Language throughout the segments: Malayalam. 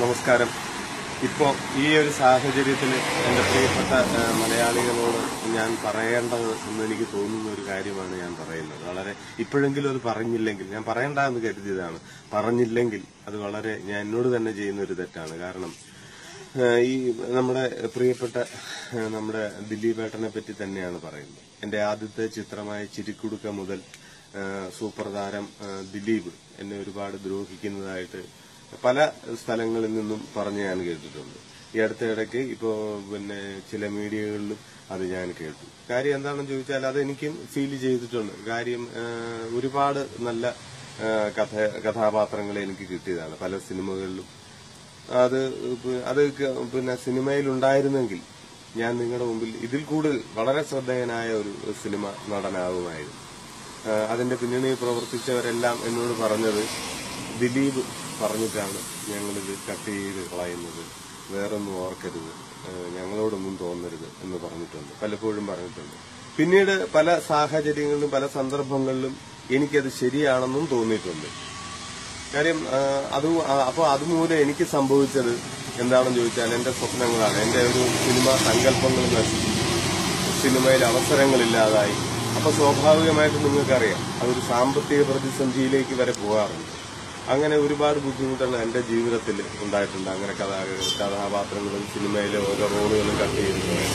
നമസ്കാരം. ഇപ്പോൾ ഈ ഒരു സാഹചര്യത്തിൽ എന്റെ പ്രിയപ്പെട്ട മലയാളികളോട് ഞാൻ പറയേണ്ടത് എന്ന് എനിക്ക് തോന്നുന്ന ഒരു കാര്യമാണ് ഞാൻ പറയുന്നത്. വളരെ ഇപ്പോഴെങ്കിലും അത് പറഞ്ഞില്ലെങ്കിൽ ഞാൻ പറയണ്ട എന്ന് കരുതിയതാണ്. പറഞ്ഞില്ലെങ്കിൽ അത് വളരെ ഞാൻ എന്നോട് തന്നെ ചെയ്യുന്ന ഒരു തെറ്റാണ്. കാരണം ഈ നമ്മുടെ പ്രിയപ്പെട്ട നമ്മുടെ ദിലീപേട്ടനെ പറ്റി തന്നെയാണ് പറയുന്നത്. എന്റെ ആദ്യത്തെ ചിത്രമായ ചിരിക്കുടുക്ക മുതൽ സൂപ്പർതാരം സൂപ്പർ താരം ദിലീപ് എന്നെ ഒരുപാട് ദ്രോഹിക്കുന്നതായിട്ട് പല സ്ഥലങ്ങളിൽ നിന്നും പറഞ്ഞ് ഞാൻ കേട്ടിട്ടുണ്ട്. ഈ അടുത്തിടയ്ക്ക് ഇപ്പോൾ ഇപ്പോ പിന്നെ ചില മീഡിയകളിലും അത് ഞാൻ കേട്ടു. കാര്യം എന്താണെന്ന് ചോദിച്ചാൽ അത് എനിക്കും ഫീൽ ചെയ്തിട്ടുണ്ട്. കാര്യം ഒരുപാട് നല്ല കഥ കഥാപാത്രങ്ങൾ എനിക്ക് കിട്ടിയതാണ്. പല സിനിമകളിലും. അത് അത് പിന്നെ സിനിമയിൽ ഉണ്ടായിരുന്നെങ്കിൽ ഞാൻ നിങ്ങളുടെ മുമ്പിൽ ഇതിൽ കൂടുതൽ വളരെ ശ്രദ്ധേയനായ ഒരു സിനിമ നടനാകുമായിരുന്നു അതിന്റെ പിന്നണി പ്രവർത്തിച്ചവരെല്ലാം എന്നോട് പറഞ്ഞത് ദിലീപ് പറഞ്ഞിട്ടാണ് ഞങ്ങളിത് കട്ട് ചെയ്ത് കളയുന്നത്. വേറൊന്നും ഓർക്കരുത്. ഞങ്ങളോടൊന്നും തോന്നരുത് എന്ന് പറഞ്ഞിട്ടുണ്ട്. പലപ്പോഴും പറഞ്ഞിട്ടുണ്ട്. പിന്നീട് പല സാഹചര്യങ്ങളിലും പല സന്ദർഭങ്ങളിലും എനിക്കത് ശരിയാണെന്നും തോന്നിയിട്ടുണ്ട്. കാര്യം അത് അപ്പോൾ അതുമൂലം എനിക്ക് സംഭവിച്ചത് എന്താണെന്ന് ചോദിച്ചാൽ എന്റെ സ്വപ്നങ്ങളാണ്. എന്റെ ഒരു സിനിമ സങ്കല്പങ്ങൾ നശിച്ചു സിനിമയിൽ അവസരങ്ങളില്ലാതായി. അപ്പൊ സ്വാഭാവികമായിട്ടും നിങ്ങൾക്കറിയാം അതൊരു സാമ്പത്തിക പ്രതിസന്ധിയിലേക്ക് വരെ പോകാറുണ്ട്. അങ്ങനെ ഒരുപാട് ബുദ്ധിമുട്ടുകൾ എന്റെ ജീവിതത്തിൽ ഉണ്ടായിട്ടുണ്ട്. അങ്ങനെ കഥാ കഥാപാത്രങ്ങളും സിനിമയിലെ ഓരോ റോളുകളും കട്ട് ചെയ്തിട്ടുണ്ട്.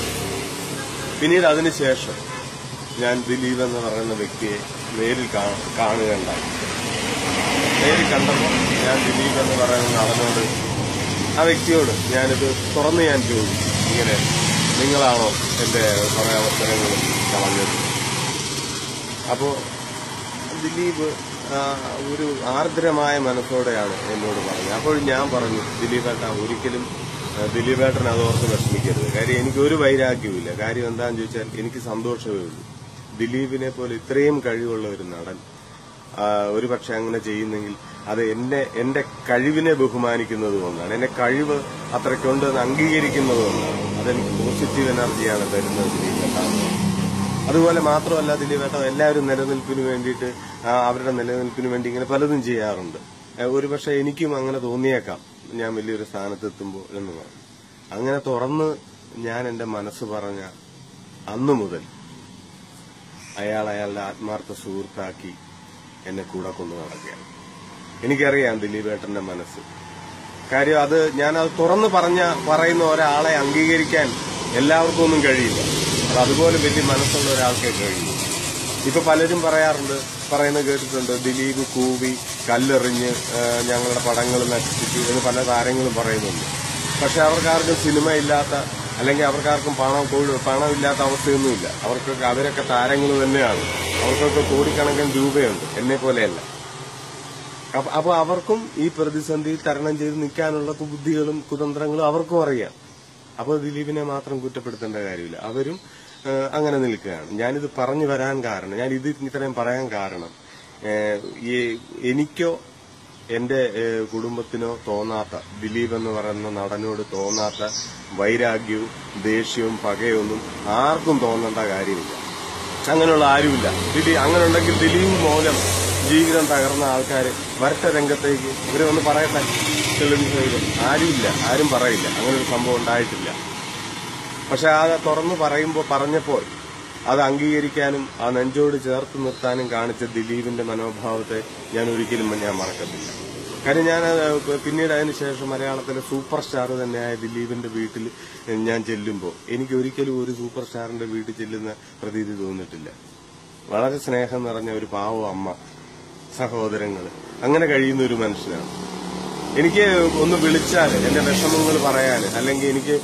പിന്നീട് അതിനുശേഷം ഞാൻ ദിലീപ് എന്ന് പറയുന്ന വ്യക്തിയെ നേരിൽ കാണുകയുണ്ടായി. നേരിൽ കണ്ടപ്പോൾ ഞാൻ ദിലീപ് എന്ന് പറയുന്ന നടനോട് ആ വ്യക്തിയോട് ഞാനിത് തുറന്ന് ഞാൻ ചോദിച്ചു. ഇങ്ങനെ നിങ്ങളാണോ എന്റെ കുറെ അവസരങ്ങളും കളഞ്ഞത്? അപ്പോ ദിലീപ് ഒരു ആർദ്രമായ മനസ്സോടെയാണ് എന്നോട് പറഞ്ഞത്. അപ്പോൾ ഞാൻ പറഞ്ഞു ദിലീപേട്ട ഒരിക്കലും ദിലീപേട്ടൻ അതോർത്ത് വിഷമിക്കരുത്. കാര്യം എനിക്ക് ഒരു വൈരാഗ്യവുമില്ല. കാര്യം എന്താണെന്ന് ചോദിച്ചാൽ എനിക്ക് സന്തോഷമേ ഉള്ളൂ. ദിലീപിനെ പോലെ ഇത്രയും കഴിവുള്ള ഒരു നടൻ ഒരു പക്ഷെ അങ്ങനെ ചെയ്യുന്നെങ്കിൽ അത് എന്നെ എന്റെ കഴിവിനെ ബഹുമാനിക്കുന്നത് കൊണ്ടാണ്. എന്റെ കഴിവ് അത്രയ്ക്കുണ്ടെന്ന് അംഗീകരിക്കുന്നത് കൊണ്ടാണ്. അതെനിക്ക് പോസിറ്റീവ് എനർജിയാണ് തരുന്നത് ദിലീപേട്ടാണ് അതുപോലെ മാത്രമല്ല ദിലീപേട്ട എല്ലാവരും നിലനിൽപ്പിന് വേണ്ടിയിട്ട് അവരുടെ നിലനിൽപ്പിന് വേണ്ടി ഇങ്ങനെ പലതും ചെയ്യാറുണ്ട്. ഒരുപക്ഷെ എനിക്കും അങ്ങനെ തോന്നിയേക്കാം. ഞാൻ വലിയൊരു സ്ഥാനത്തെത്തുമ്പോൾ എന്ന് പറഞ്ഞു. അങ്ങനെ തുറന്ന് ഞാൻ എന്റെ മനസ്സ് പറഞ്ഞ അന്നു മുതൽ അയാൾ അയാളുടെ ആത്മാർത്ഥ സുഹൃത്താക്കി എന്നെ കൂടെ കൊണ്ടു നടക്കുകയാണ്. എനിക്കറിയാം ദിലീപേട്ടന്റെ മനസ്സ്. കാര്യം അത് ഞാൻ അത് തുറന്നു പറഞ്ഞ പറയുന്ന ഒരാളെ അംഗീകരിക്കാൻ എല്ലാവർക്കും ഒന്നും കഴിയില്ല. അതുപോലെ വലിയ മനസ്സുള്ള ഒരാൾക്കേ കഴിയൂ. ഇപ്പൊ പലരും പറയാറുണ്ട് പറയുന്നത് കേട്ടിട്ടുണ്ട് ദിലീപ് കൂവി കല്ലെറിഞ്ഞ് ഞങ്ങളുടെ പടങ്ങൾ നശിപ്പിച്ചു എന്ന് പല താരങ്ങളും പറയുന്നുണ്ട്. പക്ഷെ അവർക്കാർക്കും സിനിമ ഇല്ലാത്ത അല്ലെങ്കിൽ അവർക്കാർക്കും പണം പണമില്ലാത്ത അവസ്ഥയൊന്നുമില്ല. അവർക്കൊക്കെ അവരൊക്കെ താരങ്ങൾ തന്നെയാണ്. അവർക്കൊക്കെ കോടിക്കണക്കിന് രൂപയുണ്ട്. എന്നെ പോലെയല്ല. അപ്പൊ അവർക്കും ഈ പ്രതിസന്ധിയിൽ തരണം ചെയ്ത് നിൽക്കാനുള്ള ബുദ്ധികളും കുതന്ത്രങ്ങളും അവർക്കും അറിയാം. അപ്പോൾ ദിലീപിനെ മാത്രം കുറ്റപ്പെടുത്തേണ്ട കാര്യമില്ല. അവരും അങ്ങനെ നിൽക്കുകയാണ്. ഞാനിത് പറഞ്ഞു വരാൻ കാരണം ഞാൻ ഇത് ഇത്രയും പറയാൻ കാരണം എനിക്കോ എന്റെ കുടുംബത്തിനോ തോന്നാത്ത ദിലീപ് എന്ന് പറയുന്ന നടനോട് തോന്നാത്ത വൈരാഗ്യവും ദേഷ്യവും പകയൊന്നും ആർക്കും തോന്നേണ്ട കാര്യമില്ല. അങ്ങനെയുള്ള ആരുമില്ല. ദിലീപ് അങ്ങനെ ഉണ്ടെങ്കിൽ ദിലീപ് മൂലം ജീവിതം തകർന്ന ആൾക്കാർ വരട്ട രംഗത്തേക്ക്. ഇവരെ ഒന്ന് പറയട്ടെ ആരുമില്ല ആരും പറയില്ല. അങ്ങനെ ഒരു സംഭവം ഉണ്ടായിട്ടില്ല. പക്ഷെ അത് തുറന്നു പറയുമ്പോൾ പറഞ്ഞപ്പോൾ അത് അംഗീകരിക്കാനും ആ നെഞ്ചോട് ചേർത്ത് നിർത്താനും കാണിച്ച ദിലീപിന്റെ മനോഭാവത്തെ ഞാൻ ഒരിക്കലും ഞാൻ മറക്കത്തില്ല. കാര്യം ഞാൻ പിന്നീട് അതിനുശേഷം മലയാളത്തിലെ സൂപ്പർ സ്റ്റാർ തന്നെയായ ദിലീപിന്റെ വീട്ടിൽ ഞാൻ ചെല്ലുമ്പോൾ എനിക്ക് ഒരിക്കലും ഒരു സൂപ്പർ സ്റ്റാറിന്റെ വീട്ടിൽ ചെല്ലുന്ന പ്രതീതി തോന്നിട്ടില്ല വളരെ സ്നേഹം നിറഞ്ഞ ഒരു പാവ അമ്മ സഹോദരങ്ങൾ അങ്ങനെ കഴിയുന്ന ഒരു മനുഷ്യനാണ്. എനിക്ക് ഒന്ന് വിളിച്ചാൽ എന്റെ വിഷമങ്ങൾ പറയാൻ അല്ലെങ്കിൽ എനിക്ക്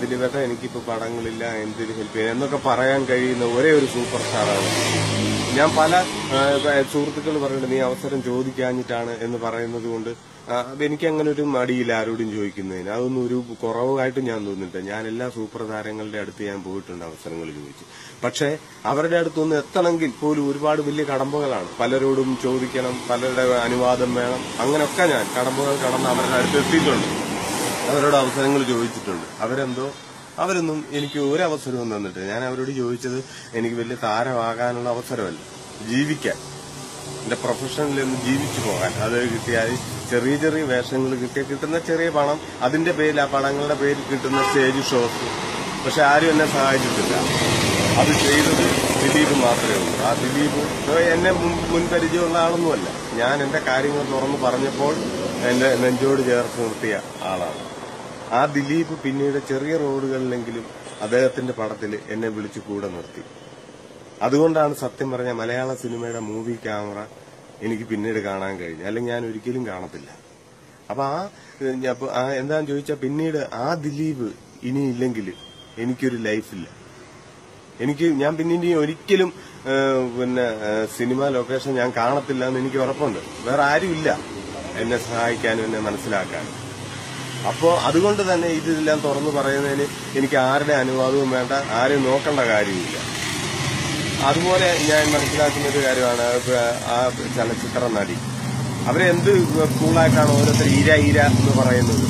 ദിലീപേട്ട എനിക്കിപ്പോ പടങ്ങളില്ല എന്തിന് ഹെൽപ്പ് ചെയ്യാൻ എന്നൊക്കെ പറയാൻ കഴിയുന്ന ഒരേ ഒരു സൂപ്പർ സ്റ്റാറാണ് ഞാൻ പല സുഹൃത്തുക്കൾ പറയുന്നുണ്ട് നീ അവസരം ചോദിക്കാഞ്ഞിട്ടാണ് എന്ന് പറയുന്നത് കൊണ്ട് എനിക്ക് അങ്ങനെ ഒരു മടിയില്ല ആരോടും ചോദിക്കുന്നതിന്. അതൊന്നും ഒരു കുറവായിട്ട് ഞാൻ തോന്നിയിട്ടില്ല. ഞാൻ എല്ലാ സൂപ്പർ താരങ്ങളുടെ അടുത്ത് ഞാൻ പോയിട്ടുണ്ട് അവസരങ്ങൾ ചോദിച്ചു. പക്ഷെ അവരുടെ അടുത്തൊന്ന് എത്തണമെങ്കിൽ പോലും ഒരുപാട് വലിയ കടമ്പകളാണ്. പലരോടും ചോദിക്കണം പലരുടെ അനുവാദം വേണം. അങ്ങനെയൊക്കെ ഞാൻ കടമ്പകൾ കടന്ന് അവരുടെ അടുത്ത് എത്തിയിട്ടുണ്ട്. അവരോട് അവസരങ്ങൾ ചോദിച്ചിട്ടുണ്ട്. അവരെന്തോ അവരൊന്നും എനിക്ക് ഒരു അവസരവും തന്നിട്ടില്ല. ഞാൻ അവരോട് ചോദിച്ചത് എനിക്ക് വലിയ താരമാകാനുള്ള അവസരമല്ല. ജീവിക്കാൻ. എന്റെ പ്രൊഫഷനിൽ ഒന്ന് ജീവിച്ചു പോകാൻ. അത് കിട്ടിയാൽ ചെറിയ ചെറിയ വേഷങ്ങൾ കിട്ടിയ കിട്ടുന്ന ചെറിയ പണം. അതിന്റെ പേരിൽ ആ പണങ്ങളുടെ പേരിൽ കിട്ടുന്ന സ്റ്റേജ് ഷോസ് പക്ഷെ ആരും എന്നെ സഹായിച്ചിട്ടില്ല. അത് ചെയ്തത് ദിലീപ് മാത്രമേ ഉള്ളൂ. ആ ദിലീപ് എന്നെ മുൻ മുൻപരിചയമുള്ള ആളൊന്നുമല്ല. ഞാൻ എന്റെ കാര്യങ്ങൾ തുറന്നു പറഞ്ഞപ്പോൾ എന്റെ നെഞ്ചോട് ചേർത്ത് നിർത്തിയ ആളാണ്. ആ ദിലീപ് പിന്നീട് ചെറിയ റോഡുകളിലെങ്കിലും അദ്ദേഹത്തിന്റെ പടത്തിൽ എന്നെ വിളിച്ചു കൂടെ നിർത്തി. അതുകൊണ്ടാണ് സത്യം പറഞ്ഞ മലയാള സിനിമയുടെ മൂവി ക്യാമറ എനിക്ക് പിന്നീട് കാണാൻ കഴിഞ്ഞു അല്ലെങ്കിൽ ഞാൻ ഒരിക്കലും കാണത്തില്ല. അപ്പൊ ആ എന്താന്ന് ചോദിച്ചാൽ പിന്നീട് ആ ദിലീപ് ഇനി ഇല്ലെങ്കിൽ എനിക്കൊരു ലൈഫില്ല. എനിക്ക് ഞാൻ പിന്നീട് ഒരിക്കലും പിന്നെ സിനിമ ലൊക്കേഷൻ ഞാൻ കാണത്തില്ല എന്ന് എനിക്ക് ഉറപ്പുണ്ട്. വേറെ ആരുമില്ല എന്നെ സഹായിക്കാനും എന്നെ മനസ്സിലാക്കാനും. അപ്പോ അതുകൊണ്ട് തന്നെ ഇതെല്ലാം തുറന്നു പറയുന്നതിന് എനിക്ക് ആരുടെ അനുവാദവും വേണ്ട ആരെയും നോക്കേണ്ട കാര്യമില്ല. അതുപോലെ ഞാൻ മനസ്സിലാക്കുന്ന ഒരു കാര്യമാണ് ആ ചലച്ചിത്ര നടി. അവരെന്ത് കൂളായിട്ടാണ് ഓരോരുത്തർ ഇര ഇര എന്ന് പറയുന്നത്?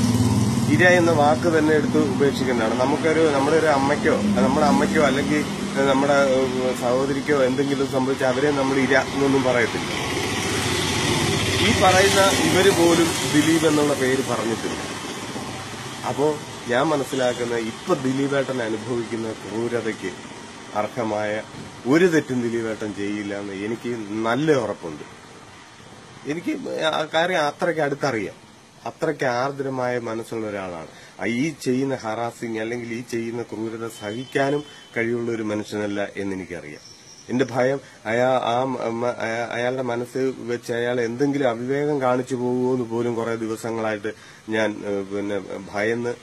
ഇര എന്ന വാക്ക് തന്നെ എടുത്ത് ഉപേക്ഷിക്കുന്നതാണ്. നമുക്കൊരു നമ്മുടെ ഒരു അമ്മയ്ക്കോ നമ്മുടെ അമ്മയ്ക്കോ അല്ലെങ്കിൽ നമ്മുടെ സഹോദരിക്കോ എന്തെങ്കിലും സംഭവിച്ചാൽ അവരെ നമ്മൾ ഇര എന്നൊന്നും പറയത്തില്ല. ഈ പറയുന്ന ഇവർ പോലും ദിലീപ് എന്നുള്ള പേര് പറഞ്ഞിട്ടില്ല. അപ്പോ ഞാൻ മനസ്സിലാക്കുന്ന ഇപ്പൊ ദിലീപേട്ടൻ അനുഭവിക്കുന്ന ക്രൂരതയ്ക്ക് അർഹമായ ഒരു തെറ്റും ദിലീപേട്ടൻ ചെയ്യില്ല എന്ന് എനിക്ക് നല്ല ഉറപ്പുണ്ട്. എനിക്ക് ആ കാര്യം അത്രയ്ക്ക് അടുത്തറിയാം. അത്രയ്ക്ക് ആർദ്രമായ മനസ്സുള്ള ഒരാളാണ്. ഈ ചെയ്യുന്ന ഹറാസിങ് അല്ലെങ്കിൽ ഈ ചെയ്യുന്ന ക്രൂരത സഹിക്കാനും കഴിവുള്ള ഒരു മനുഷ്യനല്ല എന്നെനിക്കറിയാം എന്റെ ഭയം അയാ ആ അയാളുടെ മനസ്സ് വെച്ച് അയാൾ എന്തെങ്കിലും അവിവേകം കാണിച്ചു പോകുമോ എന്ന് പോലും കുറെ ദിവസങ്ങളായിട്ട് ഞാൻ പിന്നെ ഭയന്ന്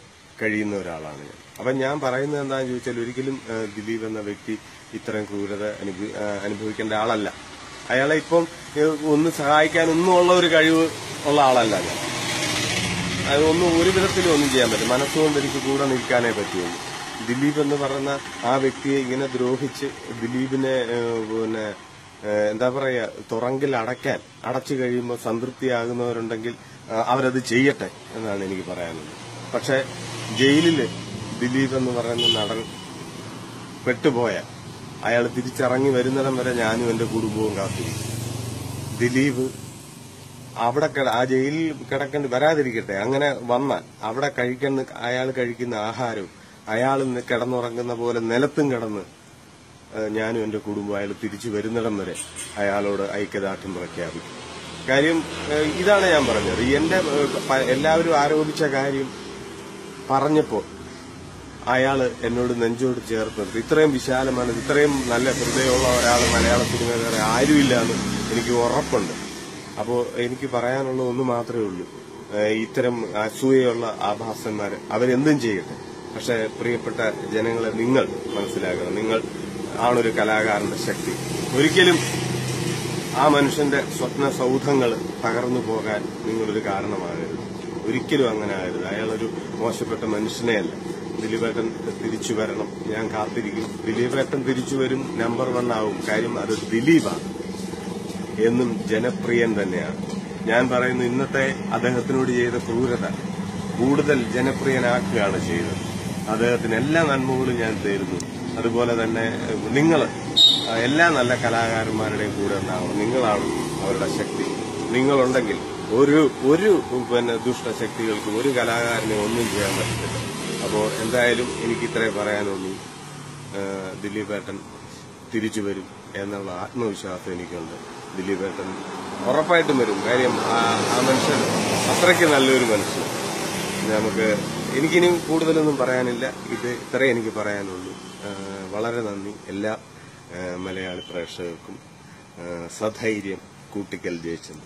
കഴിയുന്ന ഒരാളാണ് ഞാൻ. അപ്പൊ ഞാൻ പറയുന്നത് എന്താണെന്ന് ചോദിച്ചാൽ ഒരിക്കലും ദിലീപ് എന്ന വ്യക്തി ഇത്രയും ക്രൂരത അനുഭവിക്കേണ്ട ആളല്ല. അയാളെ ഇപ്പം ഒന്ന് സഹായിക്കാൻ ഒന്നും ഉള്ള ഒരു കഴിവ് ഉള്ള ആളല്ല ഞാൻ. അതൊന്നും ഒരു വിധത്തിലും ഒന്നും ചെയ്യാൻ പറ്റും മനസ്സുകൊണ്ട് എനിക്ക് കൂടെ നിൽക്കാനേ പറ്റുള്ളൂ. ദിലീപ് എന്ന് പറയുന്ന ആ വ്യക്തിയെ ഇങ്ങനെ ദ്രോഹിച്ച് ദിലീപിനെ പിന്നെ എന്താ പറയാ തുറങ്കിൽ അടയ്ക്കാൻ അടച്ചു കഴിയുമ്പോൾ സംതൃപ്തിയാകുന്നവരുണ്ടെങ്കിൽ അവരത് ചെയ്യട്ടെ എന്നാണ് എനിക്ക് പറയാനുള്ളത്. പക്ഷെ ജയിലിൽ ദിലീപ് എന്ന് പറയുന്ന നടൻ പെട്ടുപോയ. അയാൾ തിരിച്ചിറങ്ങി വരുന്നിടം വരെ ഞാനും എന്റെ കുടുംബവും കാത്തിരിക്കും. ദിലീപ് അവിടെ ആ ജയിലിൽ കിടക്കേണ്ടി വരാതിരിക്കട്ടെ. അങ്ങനെ വന്നാൽ അവിടെ കഴിക്കുന്ന അയാൾ കഴിക്കുന്ന ആഹാരവും അയാൾ കിടന്നുറങ്ങുന്ന പോലെ നിലത്തും കിടന്ന് ഞാനും എന്റെ കുടുംബം അയാൾ തിരിച്ചു വരുന്നിടം വരെ അയാളോട് ഐക്യദാർഢ്യം പ്രഖ്യാപിക്കും. കാര്യം ഇതാണ് ഞാൻ പറഞ്ഞത്. എന്റെ എല്ലാവരും ആരോപിച്ച കാര്യം പറഞ്ഞപ്പോ അയാൾ എന്നോട് നെഞ്ചോട് ചേർത്ത് നിർത്തി ഇത്രയും വിശാലമാണ് ഇത്രയും നല്ല ഹൃദയമുള്ള ഒരാൾ മലയാള സിനിമ വേറെ ആരുമില്ല എന്ന് എനിക്ക് ഉറപ്പുണ്ട്. അപ്പോൾ എനിക്ക് പറയാനുള്ള ഒന്ന് മാത്രമേ ഉള്ളൂ. ഇത്തരം അസൂയുള്ള ആഭാസന്മാര് അവരെന്തും ചെയ്യട്ടെ. പക്ഷെ പ്രിയപ്പെട്ട ജനങ്ങളെ നിങ്ങൾ മനസ്സിലാക്കണം നിങ്ങൾ ആണൊരു കലാകാരന്റെ ശക്തി. ഒരിക്കലും ആ മനുഷ്യന്റെ സ്വപ്ന സൗധങ്ങൾ തകർന്നു പോകാൻ നിങ്ങളൊരു കാരണമാകരുത്. ഒരിക്കലും അങ്ങനെ ആകരുത്. അയാളൊരു മോശപ്പെട്ട മനുഷ്യനെയല്ല. ദിലീപേട്ടൻ തിരിച്ചു വരണം. ഞാൻ കാത്തിരിക്കും. ദിലീപേട്ടൻ തിരിച്ചു വരും നമ്പർ വൺ ആവും. കാര്യം അത് ദിലീപാണ്. എന്നും ജനപ്രിയൻ തന്നെയാണ്. ഞാൻ പറയുന്നു ഇന്നത്തെ അദ്ദേഹത്തിനോട് ചെയ്ത ക്രൂരത. കൂടുതൽ ജനപ്രിയനാക്കുകയാണ് ചെയ്തത്. അദ്ദേഹത്തിന് എല്ലാ നന്മകളും ഞാൻ തരുന്നു. അതുപോലെ തന്നെ നിങ്ങൾ എല്ലാ നല്ല കലാകാരന്മാരുടെയും കൂടെ ഉണ്ടാവണം നിങ്ങളാണ് അവരുടെ ശക്തി. നിങ്ങളുണ്ടെങ്കിൽ ഒരു ഒരു പിന്നെ ദുഷ്ടശക്തികൾക്കും ഒരു കലാകാരനെ ഒന്നും ചെയ്യാൻ പറ്റത്തില്ല. അപ്പോൾ എന്തായാലും എനിക്ക് ഇത്രേ പറയാനുള്ളൂ ദിലീപ് ഏട്ടൻ തിരിച്ചു വരും എന്നുള്ള ആത്മവിശ്വാസം എനിക്കുണ്ട്. ദിലീപേട്ടൻ ഉറപ്പായിട്ടും വരും. കാര്യം ആ മനുഷ്യൻ അത്രയ്ക്ക് നല്ലൊരു മനുഷ്യൻ. നമുക്ക് എനിക്കിനി കൂടുതലൊന്നും പറയാനില്ല. ഇത് ഇത്രേ എനിക്ക് പറയാനുള്ളൂ. വളരെ നന്ദി എല്ലാ മലയാളി പ്രേക്ഷകർക്കും. സധൈര്യം കൂട്ടിക്കൽ ജയിച്ചത്